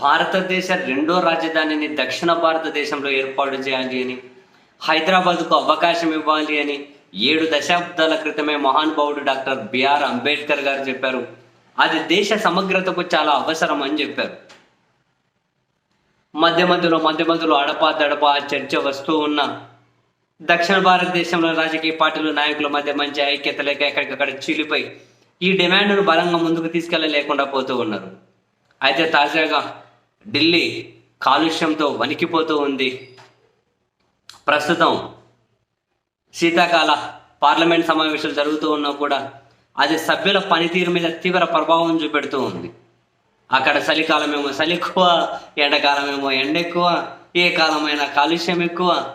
భారతదేశ రెండో రాజధానిని దక్షిణ భారతదేశంలో ఏర్పాటు చేయాలి అని హైదరాబాద్కు అవకాశం ఇవ్వాలి అని ఏడు దశాబ్దాల క్రితమే మహానుభావుడు డాక్టర్ బిఆర్ అంబేద్కర్ గారు చెప్పారు. అది దేశ సమగ్రతకు చాలా అవసరం అని చెప్పారు. మధ్య మధ్యలో మధ్య మధ్యలో అడపా దడపా చర్చ వస్తూ ఉన్న దక్షిణ భారతదేశంలో రాజకీయ పార్టీలు నాయకుల మధ్య మంచి ఐక్యత లేక ఎక్కడికక్కడ చీలిపోయి ఈ డిమాండ్ను బలంగా ముందుకు తీసుకెళ్ళలేకుండా పోతూ ఉన్నారు. అయితే తాజాగా ఢిల్లీ కాలుష్యంతో వణికిపోతూ ఉంది. ప్రస్తుతం శీతాకాల పార్లమెంట్ సమావేశాలు జరుగుతూ ఉన్నా కూడా అది సభ్యుల పనితీరు మీద తీవ్ర ప్రభావం చూపెడుతూ ఉంది. అక్కడ చలికాలమేమో చలి ఎక్కువ ఎండాకాలమేమో ఎండ ఎక్కువ ఏ కాలమైనా కాలుష్యం ఎక్కువ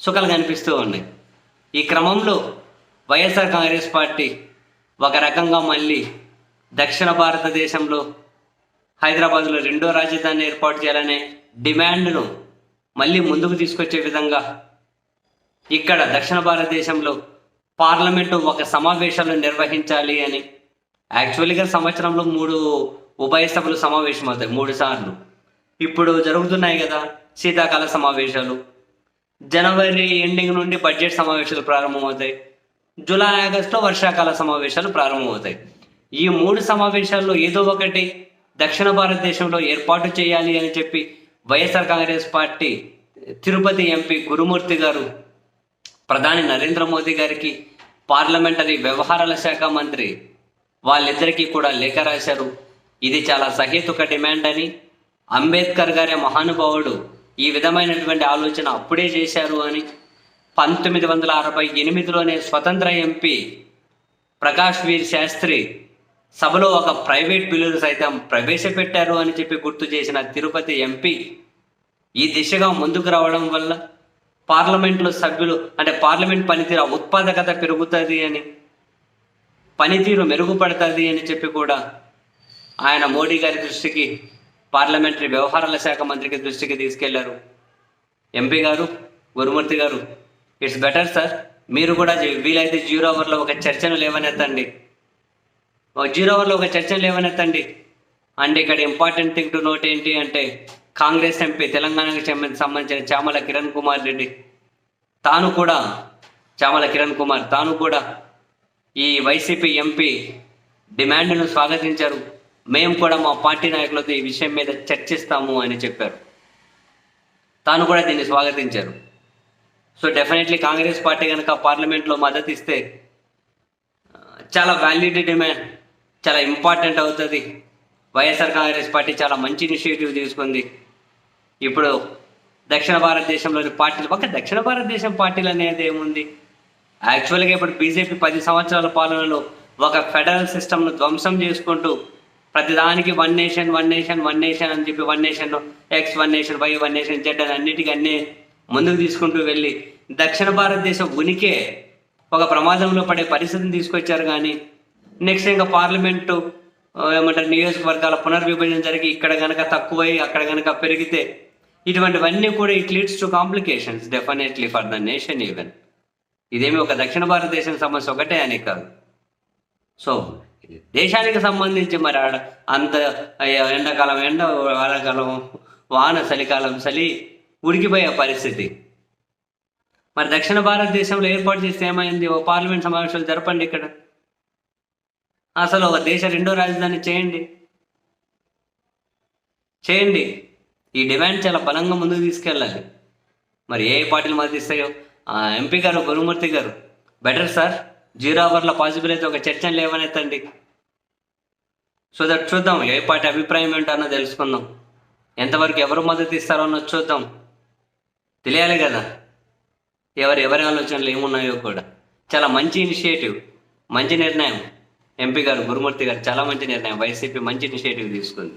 సుఖాలు కనిపిస్తూ ఉన్నాయి. ఈ క్రమంలో వైఎస్ఆర్ కాంగ్రెస్ పార్టీ ఒక రకంగా మళ్ళీ దక్షిణ భారతదేశంలో హైదరాబాద్లో రెండో రాజధాని ఏర్పాటు చేయాలనే డిమాండ్ను మళ్ళీ ముందుకు తీసుకొచ్చే విధంగా ఇక్కడ దక్షిణ భారతదేశంలో పార్లమెంటు ఒక సమావేశాలు నిర్వహించాలి అని యాక్చువల్గా సంవత్సరంలో మూడు ఉభయ సభలు సమావేశం అవుతాయి మూడు సార్లు. ఇప్పుడు జరుగుతున్నాయి కదా శీతాకాల సమావేశాలు. జనవరి ఎండింగ్ నుండి బడ్జెట్ సమావేశాలు ప్రారంభమవుతాయి. జూలై ఆగస్టులో వర్షాకాల సమావేశాలు ప్రారంభమవుతాయి. ఈ మూడు సమావేశాల్లో ఏదో ఒకటి దక్షిణ భారతదేశంలో ఏర్పాటు చేయాలి అని చెప్పి YSR Congress party Tirupati MP Gurumurthy garu ప్రధాని నరేంద్ర మోదీ గారికి పార్లమెంటరీ వ్యవహారాల శాఖ మంత్రి వాళ్ళిద్దరికీ కూడా లేఖ రాశారు. ఇది చాలా సహేతుక డిమాండ్ అని అంబేద్కర్ గారే మహానుభావుడు ఈ విధమైనటువంటి ఆలోచన అప్పుడే చేశారు అని పంతొమ్మిది వందల అరవై ఎనిమిదిలోనే స్వతంత్ర ఎంపీ ప్రకాష్ వీర్ శాస్త్రి సభలో ఒక ప్రైవేట్ బిల్లును సైతం ప్రవేశపెట్టారు అని చెప్పి గుర్తు చేసిన తిరుపతి ఎంపీ ఈ దిశగా ముందుకు రావడం వల్ల పార్లమెంట్లో సభ్యులు అంటే పార్లమెంట్ పనితీరు ఉత్పాదకత పెరుగుతుంది అని పనితీరు మెరుగుపడుతుంది అని చెప్పి కూడా ఆయన మోడీ గారి దృష్టికి పార్లమెంటరీ వ్యవహారాల శాఖ మంత్రికి దృష్టికి తీసుకెళ్ళారు. ఎంపీ గారు గురుమూర్తి గారు ఇట్స్ బెటర్ సార్ మీరు కూడా వీలైతే జీరో అవర్లో ఒక చర్చను లేవనెత్తండి. జీరో అవర్లో ఒక చర్చలు లేవనెత్తండి అండ్ ఇక్కడ ఇంపార్టెంట్ థింగ్ టు నోట్ ఏంటి అంటే కాంగ్రెస్ ఎంపీ తెలంగాణకు సంబంధించిన చామల కిరణ్ కుమార్ రెడ్డి. తాను కూడా చామల కిరణ్ కుమార్ తాను కూడా ఈ వైసీపీ ఎంపీ డిమాండ్ను స్వాగతించారు. మేము కూడా మా పార్టీ నాయకులతో ఈ విషయం మీద చర్చిస్తాము అని చెప్పారు. తాను కూడా దీన్ని స్వాగతించారు. సో డెఫినెట్లీ కాంగ్రెస్ పార్టీ కనుక పార్లమెంట్లో మద్దతు ఇస్తే చాలా వ్యాలిడ్ డిమాండ్ చాలా ఇంపార్టెంట్ అవుతుంది. వైఎస్ఆర్ కాంగ్రెస్ పార్టీ చాలా మంచి ఇనిషియేటివ్ తీసుకుంది. ఇప్పుడు దక్షిణ భారతదేశంలోని పార్టీలు ఒక దక్షిణ భారతదేశం పార్టీలు అనేది ఏముంది? యాక్చువల్గా ఇప్పుడు బీజేపీ పది సంవత్సరాల పాలనలో ఒక ఫెడరల్ సిస్టమ్ను ధ్వంసం చేసుకుంటూ ప్రతిదానికి one nation one nation one nation అని చెప్పి one nation X one nation Y one nation Z అని అన్నిటికీ అన్నీ ముందుకు తీసుకుంటూ వెళ్ళి దక్షిణ భారతదేశం ఉనికే ఒక ప్రమాదంలో పడే పరిస్థితిని తీసుకొచ్చారు కానీ నెక్స్ట్ ఇంకా పార్లమెంటు ఏమంటారు నియోజకవర్గాల పునర్విభజన జరిగి ఇక్కడ కనుక తక్కువై అక్కడ కనుక పెరిగితే ఇటువంటివన్నీ కూడా it leads to complications definitely for the nation even ఇదేమి ఒక దక్షిణ భారతదేశం సమస్య ఒకటే అని కాదు. సో దేశానికి సంబంధించి మరి ఆడ అంత ఎండాకాలం ఎండ వానాకాలం వాన చలికాలం చలి ఉడికిపోయే పరిస్థితి. మరి దక్షిణ భారతదేశంలో ఏర్పాటు చేస్తే ఏమైంది? ఓ పార్లమెంట్ సమావేశాలు జరపండి ఇక్కడ. అసలు ఒక దేశ రెండో రాజధాని చేయండి. చేయండి. ఈ డిమాండ్ చాలా బలంగా ముందుకు తీసుకెళ్ళాలి. మరి ఏ పార్టీలు మద్దతిస్తాయో ఆ, ఎంపీ గారు గురుమూర్తి గారు. బెటర్ సార్ జీరో అవర్లో పాసిబుల్ అయితే ఒక చర్చ లేవనెత్తండి. సో దట్ చూద్దాం ఏ పార్టీ అభిప్రాయం ఏంటో అన్నది తెలుసుకుందాం. ఎంతవరకు ఎవరు మద్దతు ఇస్తారో అన్నది చూద్దాం. తెలియాలి కదా ఎవరు ఎవరి ఆలోచనలు ఏమున్నాయో కూడా. చాలా మంచి ఇనిషియేటివ్ మంచి నిర్ణయం. ఎంపీ గారు గురుమూర్తి గారు చాలా మంచి నిర్ణయం. వైసీపీ మంచి ఇనిషియేటివ్ తీసుకుంది.